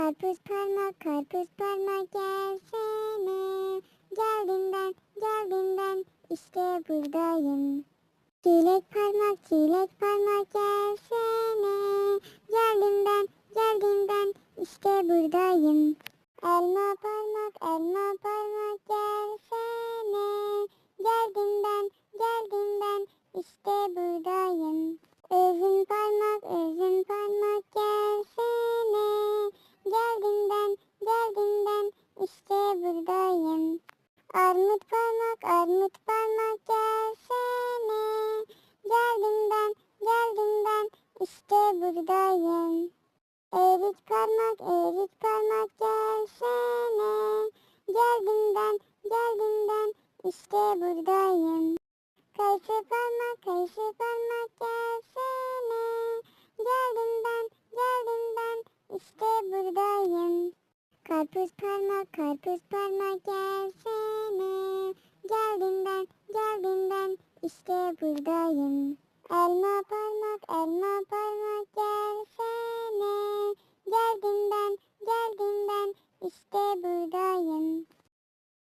Karpuz parmak, karpuz parmak gelsene. Geldim ben, geldim ben, işte buradayım. Çilek parmak, çilek parmak gelsene. Geldim ben, geldim ben, işte buradayım. Elma parmak, elma parmak gelsene. Geldim ben, geldim ben, işte buradayım. Armut parmak, armut parmak gelsene. Geldim ben, geldim ben, işte buradayım. Erik parmak, erik parmak gelsene. Geldim ben, geldim ben, işte buradayım. Kayısı parmak, kayısı parmak gelsene. Geldim ben, geldim ben, işte buradayım. Karpuz parmak, karpuz parmak gelsene. Geldim ben, geldim ben, işte buradayım. Elma parmak, elma parmak gelsene. Geldim ben, geldim ben, işte